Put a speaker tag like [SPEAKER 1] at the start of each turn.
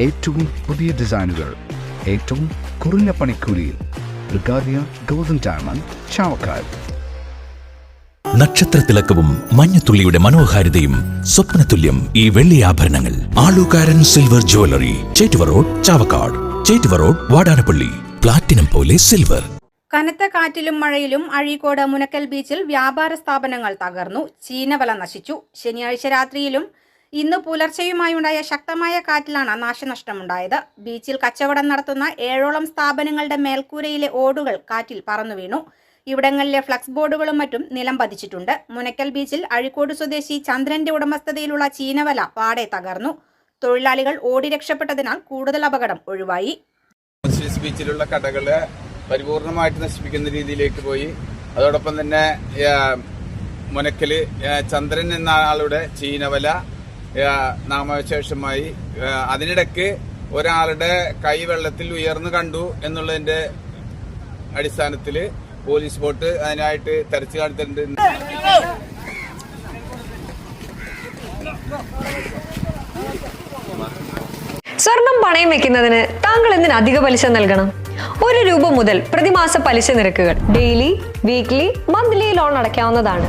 [SPEAKER 1] ഏറ്റവും പുതിയ ഡിസൈനുകൾ ഏറ്റവും കുറഞ്ഞ പണിക്കൂലിയിൽ ബ്രിഗാദിയ ഗോൾഡൻ ഡയമണ്ട് ചാവക്കാട്.
[SPEAKER 2] നക്ഷത്രത്തിലക്കവും മഞ്ഞത്തുള്ളിയുടെ മനോഹാരിതയും സ്വപ്നതുല്യം ഈ വെള്ളി ആഭരണങ്ങൾ. Alookkaran silver jewellery Chettuva road Chavakkad. Chettuva road Vadanappally. Platinum പോലെ സിൽവർ
[SPEAKER 3] കനത്ത കാറ്റിലും മഴയിലും അഴീക്കോട് മുനക്കൽ ബീച്ചിൽ വ്യാപാര സ്ഥാപനങ്ങൾ തകർന്നു. ചീനവല നശിച്ചു. ശനിയാഴ്ച രാത്രിയിലും ഇന്ന് പുലർച്ചെയുമായുണ്ടായ ശക്തമായ കാറ്റിലാണ് നാശനഷ്ടമുണ്ടായത്. ബീച്ചിൽ കച്ചവടം നടത്തുന്ന ഏഴോളം സ്ഥാപനങ്ങളുടെ മേൽക്കൂരയിലെ ഓടുകൾ കാറ്റിൽ പറന്നു വീണു ഇവിടങ്ങളിലെ ഫ്ലക്സ് ബോർഡുകളും മറ്റും നിലം പതിച്ചിട്ടുണ്ട്. മുനക്കൽ ബീച്ചിൽ അഴിക്കോട് സ്വദേശി ചന്ദ്രന്റെ ഉടമസ്ഥതയിലുള്ള ചീനവല പാടെ തകർന്നു. തൊഴിലാളികൾ ഓടി രക്ഷപ്പെട്ടതിനാൽ കൂടുതൽ അപകടം ഒഴിവായി.
[SPEAKER 4] ബീച്ചിലുള്ള കടകൾ പരിപൂർണമായിട്ട് നശിപ്പിക്കുന്ന രീതിയിലേക്ക് പോയി. അതോടൊപ്പം തന്നെ മുനക്കൽ ചന്ദ്രൻ എന്ന ആളുടെ ചീനവല നാമവിശേഷമായി. അതിനിടയ്ക്ക് ഒരാളുടെ കൈ വെള്ളത്തിൽ ഉയർന്നു കണ്ടു എന്നുള്ളതിന്റെ അടിസ്ഥാനത്തിൽ പോലീസ് ബോട്ട് അതിനായിട്ട് തെരച്ചു കാണിച്ചിട്ടുണ്ട്
[SPEAKER 5] സ്വർണം പണയം വെക്കുന്നതിന് താങ്കൾ എന്തിന് അധിക പലിശ നൽകണം? ഒരു രൂപ മുതൽ പ്രതിമാസ പലിശ നിരക്കുകൾ ഡെയിലി വീക്ക്ലി മന്ത്ലി ലോൺ അടയ്ക്കാവുന്നതാണ്.